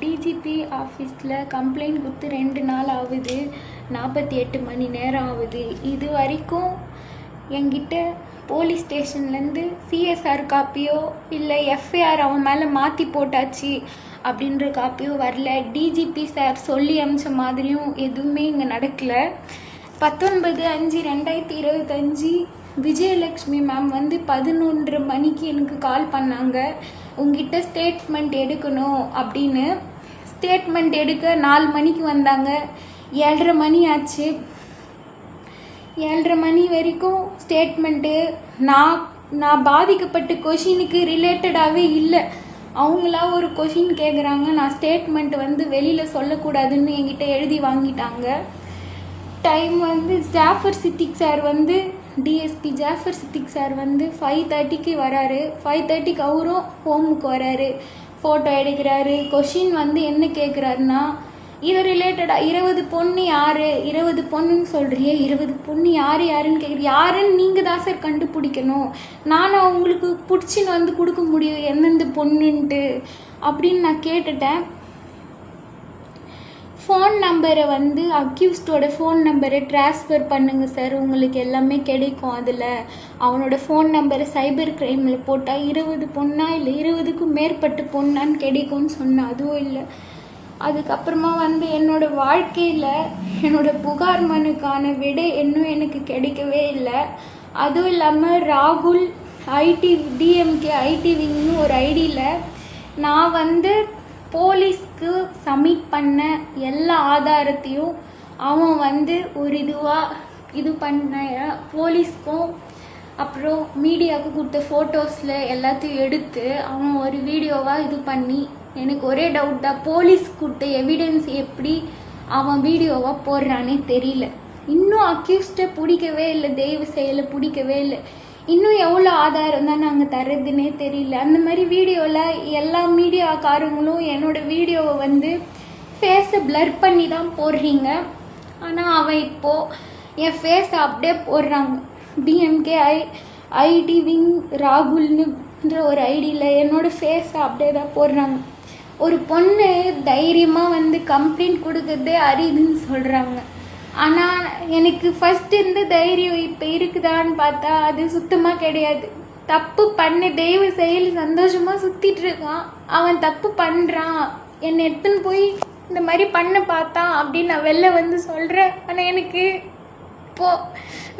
DGP ஆஃபீஸில் complaint கொடுத்து ரெண்டு நாள் ஆகுது. நாற்பத்தி எட்டு மணி நேரம் ஆகுது. இது வரைக்கும் என்கிட்ட போலீஸ் ஸ்டேஷன்லேருந்து சிஎஸ்ஆர் காப்பியோ இல்லை எஃப்ஐஆர் அவன் மேலே மாற்றி போட்டாச்சு அப்படின்ற காப்பியோ வரல. டிஜிபி சார் சொல்லி அமிச்ச மாதிரியும் எதுவுமே இங்கே நடக்கலை. பத்தொன்பது அஞ்சு ரெண்டாயிரத்தி இருபத்தஞ்சி விஜயலக்ஷ்மி மேம் வந்து பதினொன்று மணிக்கு எனக்கு கால் பண்ணாங்க. உங்ககிட்ட ஸ்டேட்மெண்ட் எடுக்கணும் அப்படின்னு ஸ்டேட்மெண்ட் எடுக்க நாலு மணிக்கு வந்தாங்க. ஏழரை மணி ஆச்சு. ஏழரை மணி வரைக்கும் ஸ்டேட்மெண்ட்டு நான் நான் பாதிக்கப்பட்ட கொஷினுக்கு ரிலேட்டடாகவே இல்லை. அவங்களா ஒரு கொஷின் கேட்குறாங்க நான் ஸ்டேட்மெண்ட் வந்து வெளியில் சொல்லக்கூடாதுன்னு என்கிட்ட எழுதி வாங்கிட்டாங்க. டைம் வந்து ஜாஃபர் சித்திக் சார் வந்து டிஎஸ்பி ஜாஃபர் சித்திக் சார் வந்து ஃபைவ் தேர்ட்டிக்கு வராரு. ஃபைவ் தேர்ட்டிக்கு அவரும் ஹோமுக்கு வராரு. ஃபோட்டோ எடுக்கிறாரு. கொஷின் வந்து என்ன கேட்குறாருன்னா இது ரிலேட்டடாக இருபது பொண்ணு யார்? இருபது பொண்ணுன்னு சொல்கிறியே இருபது பொண்ணு யார் யாருன்னு கேட்குற யாருன்னு நீங்கள் தான் சார் கண்டுபிடிக்கணும். நானும் அவங்களுக்கு பிடிச்சின்னு வந்து கொடுக்க முடியும் எந்தெந்த பொண்ணுன்ட்டு அப்படின்னு நான் கேட்டுட்டேன். ஃபோன் நம்பரை வந்து அக்யூஸ்டோட ஃபோன் நம்பரை ட்ரான்ஸ்ஃபர் பண்ணுங்கள் சார் உங்களுக்கு எல்லாமே கிடைக்கும் அதில். அவனோட ஃபோன் நம்பரை சைபர் க்ரைமில் போட்டால் இருபது பொண்ணா இல்லை இருபதுக்கும் மேற்பட்ட பொண்ணான்னு கிடைக்கும்னு சொன்னேன் அதுவும் இல்லை. அதுக்கப்புறமா வந்து என்னோட வாழ்க்கையில் என்னோடய புகார் மனுக்கான விடை இன்னும் எனக்கு கிடைக்கவே இல்லை. அதுவும் இல்லாமல் ராகுல் ஐடி டிஎம்கே ஐடி விங்னு ஒரு ஐடியில் நான் வந்து போலீஸ்க்கு சப்மிட் பண்ண எல்லா ஆதாரத்தையும் அவன் வந்து ஒரு இதுவாக இது பண்ண போலீஸ்க்கும் அப்புறம் மீடியாவுக்கு கொடுத்த ஃபோட்டோஸில் எல்லாத்தையும் எடுத்து அவன் ஒரு வீடியோவாக இது பண்ணி எனக்கு ஒரே டவுட் தான் போலீஸ் கொடுத்த எவிடன்ஸ் எப்படி அவன் வீடியோவாக போடுறானே தெரியல. இன்னும் அக்யூஸ்டை பிடிக்கவே இல்லை தெய்வ செயலை பிடிக்கவே இல்லை. இன்னும் எவ்வளோ ஆதாரம் தான் நாங்கள் தர்றதுன்னே தெரியல. அந்த மாதிரி வீடியோவில் எல்லா மீடியாக்காரங்களும் என்னோடய வீடியோவை வந்து ஃபேஸை ப்ளர் பண்ணி தான் போடுறீங்க. ஆனால் அவன் இப்போது என் ஃபேஸை அப்படியே போடுறாங்க. டிஎம்கே ஐ ஐடி விங் ராகுல்னுன்ற ஒரு ஐடியில் என்னோடய ஃபேஸை அப்படியே தான் போடுறாங்க. ஒரு பொண்ணு தைரியமாக வந்து கம்ப்ளைண்ட் கொடுக்கறதே அரிதுன்னு சொல்கிறாங்க ஆனால் எனக்கு ஃபஸ்ட் இருந்த தைரியம் இப்போ இருக்குதான்னு பார்த்தா அது சுத்தமாக கிடையாது. தப்பு பண்ண தெய்வ செயல் சந்தோஷமாக சுற்றிட்டு இருக்கான். அவன் தப்பு பண்ணுறான் என்னை எடுத்துன்னு போய் இந்த மாதிரி பண்ண பார்த்தான் அப்படின்னு நான் வெளில வந்து சொல்கிறேன் ஆனால் எனக்கு போ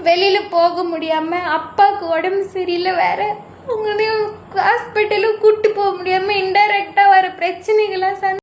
வெளியில் போக முடியாமல் அப்பாவுக்கு உடம்பு சரியில்லை வேற. அவங்களையும் ஹாஸ்பிட்டலும் கூப்பிட்டு போக முடியாமல் இன்டைரக்டாக வர பிரச்சனைகளாக சந்தி